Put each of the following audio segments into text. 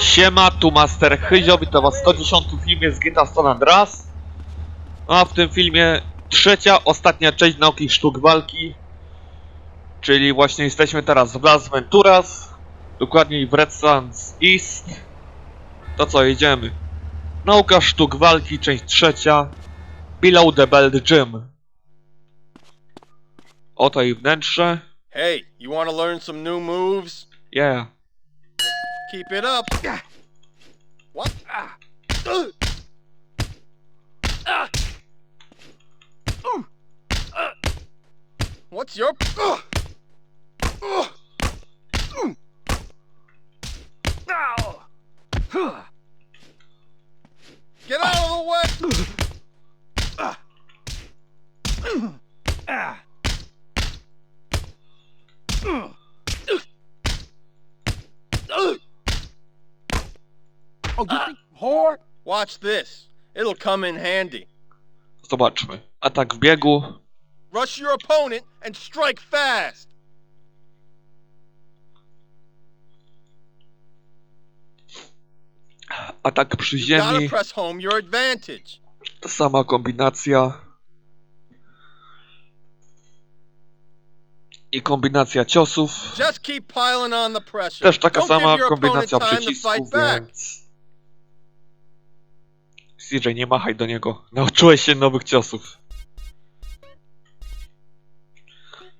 Siema, tu Master Hyzio, witam was w 110 filmie z GTA San Andreas. A w tym filmie trzecia, ostatnia część nauki sztuk walki. Czyli właśnie jesteśmy teraz w Las Venturas, dokładniej w Red Sands East. To co, jedziemy. Nauka sztuk walki, część trzecia. Below the Belt Gym. Oto i wnętrze. Hey, you want to learn some new moves? Yeah. Keep it up. What? Ah. Ugh. Ah. Ooh. Ah. What's your? Ugh. Ugh. Get out of the way! Ah. Ah. Ugh. Oh, you think hard? Watch this. It'll come in handy. Zobaczmy. Atak w biegu. Rush your opponent and strike fast. Atak przy You gotta ziemi. press home your advantage. Ta sama kombinacja. I kombinacja ciosów. Just keep piling on the pressure. Też taka Don't sama give your opponent kombinacja time to przycisków, back. więc... CJ, nie machaj do niego. Nauczyłeś się nowych ciosów.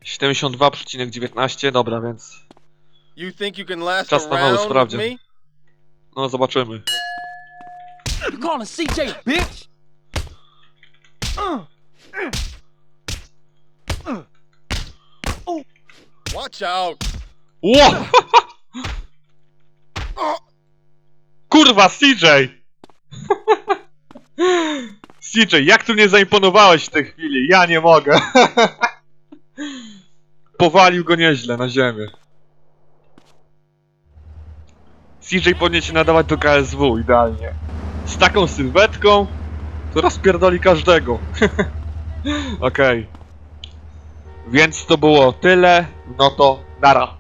72,19, dobra, więc... You think you can last Czas na mały around with sprawdzian. me? No, zobaczymy. You calling CJ a bitch? Watch out. Ło! Kurwa, CJ! CJ, jak tu mnie zaimponowałeś w tej chwili? Ja nie mogę. Powalił go nieźle na ziemię. CJ powinien się nadawać do KSW idealnie. Z taką sylwetką, to rozpierdoli każdego. Okej. Więc to było tyle, no to nara.